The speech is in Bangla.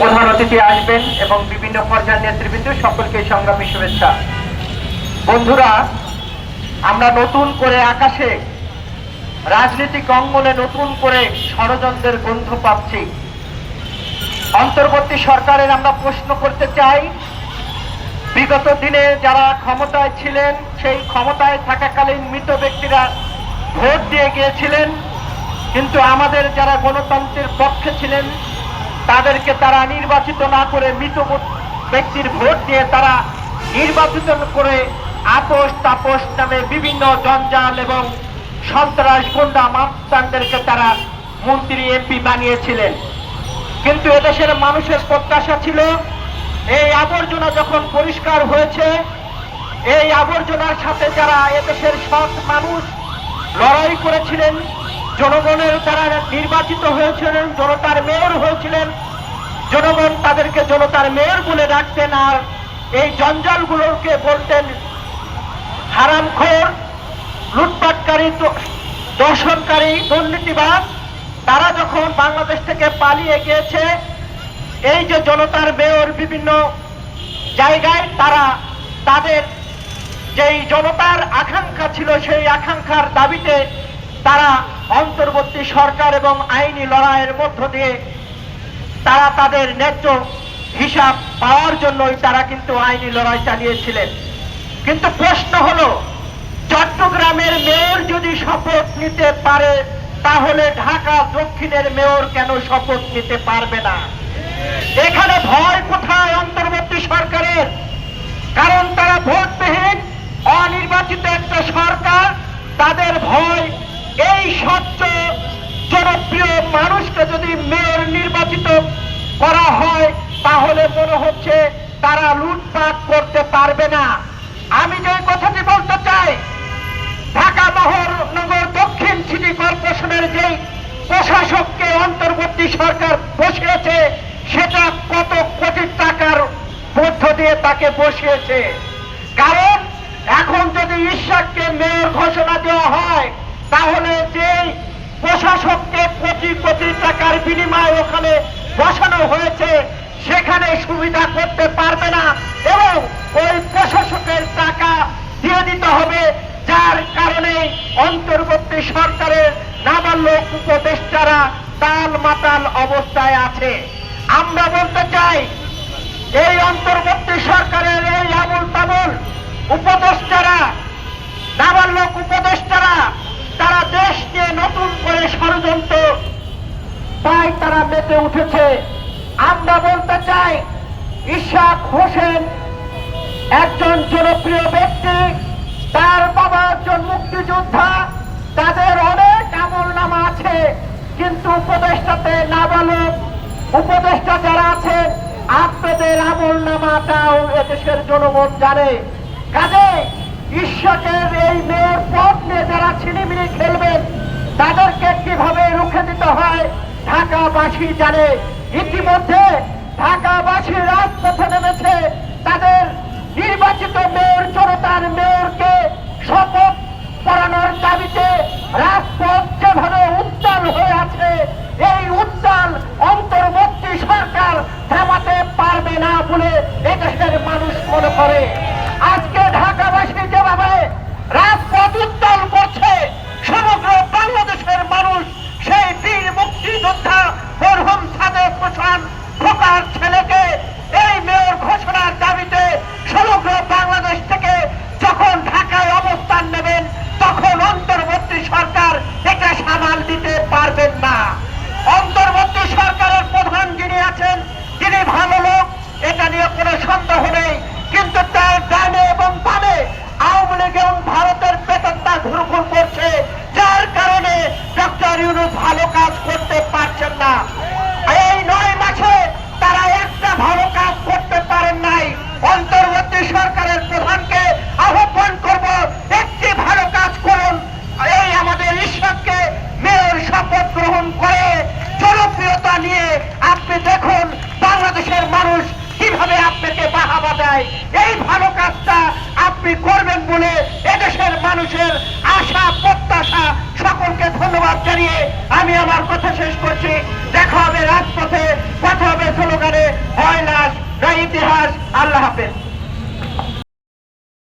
প্রধান অতিথি আসবেন এবং বিভিন্ন পর্যায়ের নেতৃবৃন্দ সকলকে সংগ্রামী শুভেচ্ছা। বন্ধুরা, আমরা নতুন করে আকাশে রাজনৈতিক অঙ্গনে নতুন করে ষড়যন্ত্রের গন্ধ পাচ্ছি। অন্তর্বর্তী সরকারের আমরা প্রশ্ন করতে চাই, বিগত দিনে যারা ক্ষমতায় ছিলেন, সেই ক্ষমতায় থাকাকালীন মৃত ব্যক্তিরা ভোট দিয়ে গিয়েছিলেন, কিন্তু আমাদের যারা গণতন্ত্রের পক্ষে ছিলেন তাদেরকে তারা নির্বাচিত না করে মৃত ব্যক্তির ভোট দিয়ে তারা নির্বাচিত করে আপোষ তাপস নামে বিভিন্ন জঞ্জাল এবং সন্ত্রাস গুন্ডা মাস্তানদেরকে তারা মন্ত্রী, এমপি বানিয়েছিলেন। কিন্তু এদেশের মানুষের প্রত্যাশা ছিল, এই আবর্জনা যখন পরিষ্কার হয়েছে, এই আবর্জনার সাথে যারা এদেশের সৎ মানুষ লড়াই করেছিলেন জনগণের তারা নির্বাচিত হয়েছিলেন, জনতার মেয়র হয়েছিলেন। জনগণ তাদেরকে জনতার মেয়র বলে ডাকতেন আর এই জঞ্জালগুলোকে বলতেন হারামখোর, লুটপাটকারী দর্শনকারী দুর্নীতিবাদ তারা যখন বাংলাদেশ থেকে পালিয়ে গিয়েছে, এই যে জনতার মেয়র বিভিন্ন জায়গায় তারা তাদের যেই জনতার আকাঙ্ক্ষা ছিল, সেই আকাঙ্ক্ষার দাবিতে তারা অন্তর্বর্তী সরকার এবং আইনি লড়াইয়ের মধ্য দিয়ে তারা তাদের ন্যায্য হিসাব পাওয়ার জন্যই তারা কিন্তু আইনি লড়াই চালিয়েছিলেন। কিন্তু প্রশ্ন হলো, চট্টগ্রামের মেয়র যদি শপথ নিতে পারে, তাহলে ঢাকা দক্ষিণের মেয়র কেন শপথ নিতে পারবে না? এখানে ভয় কোথায় অন্তর্বর্তী সরকারের? কারণ তারা ভোটবিহীন, অনির্বাচিত একটা সরকার, তাদের ভয় মানুষকে যদি মেয়র নির্বাচিত করা হয়, তাহলে মনে হচ্ছে তারা লুটপাট করতে পারবে না। আমি যে কথাটি বলতে চাই, ঢাকা মহানগর দক্ষিণ সিটি কর্পোরেশনের যেই প্রশাসককে অন্তর্বর্তী সরকার বসিয়েছে, সেটা কত কোটি টাকার মধ্য দিয়ে তাকে বসিয়েছে? কারণ এখন যদি ঈশ্বরকে মেয়র ঘোষণা দেওয়া হয়, তাহলে যে প্রশাসককে কোটি কোটি টাকার বিনিময়ে ওখানে বসানো হয়েছে। সেখানে সুবিধা করতে পারবে না এবং ওই প্রশাসকের টাকা দিয়ে দিতে হবে, যার কারণে অন্তর্বর্তী সরকারের নাবাল্য উপদেষ্টারা তাল মাতাল অবস্থায় আছে। আমরা বলতে চাই, এই অন্তর্বর্তী সরকারের এই আবুল তাবুল উপদেষ্টারা নাবাল্যক উপদেষ্টারা, তারা দেশ নিয়ে নতুন করে ষড়যন্ত্র তাই তারা মেতে উঠেছে। আমরা বলতে চাই, ইশাক হোসেন একজন জনপ্রিয় ব্যক্তি, তার বাবা একজন মুক্তিযোদ্ধা, তাদের অনেক আমল নামা আছে, কিন্তু উপদেষ্টাতে নাবালক, উপদেষ্টা যারা আছেন, আপনাদের আমল নামাটাও এদেশের জনগণ জানে। কাজে ঈশ্বরের এই মেয়ের পথ নিয়ে যারা ছিনিমিনি খেলবেন, তাদেরকে কীভাবে রুখে দিতে হয়? ঢাকাবাসী জানে, ইতিমধ্যে ঢাকাবাসী রাজপথে নেমেছে তাদের নির্বাচিত মেয়র জনতার মেয়রকে শপথ পড়ানোর দাবিতে রাজপথ আপনি করবেন বলে এদেশের মানুষের আশা, প্রত্যাশা সকলকে ধন্যবাদ জানিয়ে আমি আমার কথা শেষ করছি। দেখা হবে রাজপথে, কথা হবে স্লোগানে, হয় না ইতিহাস, আল্লাহ হাফেজ।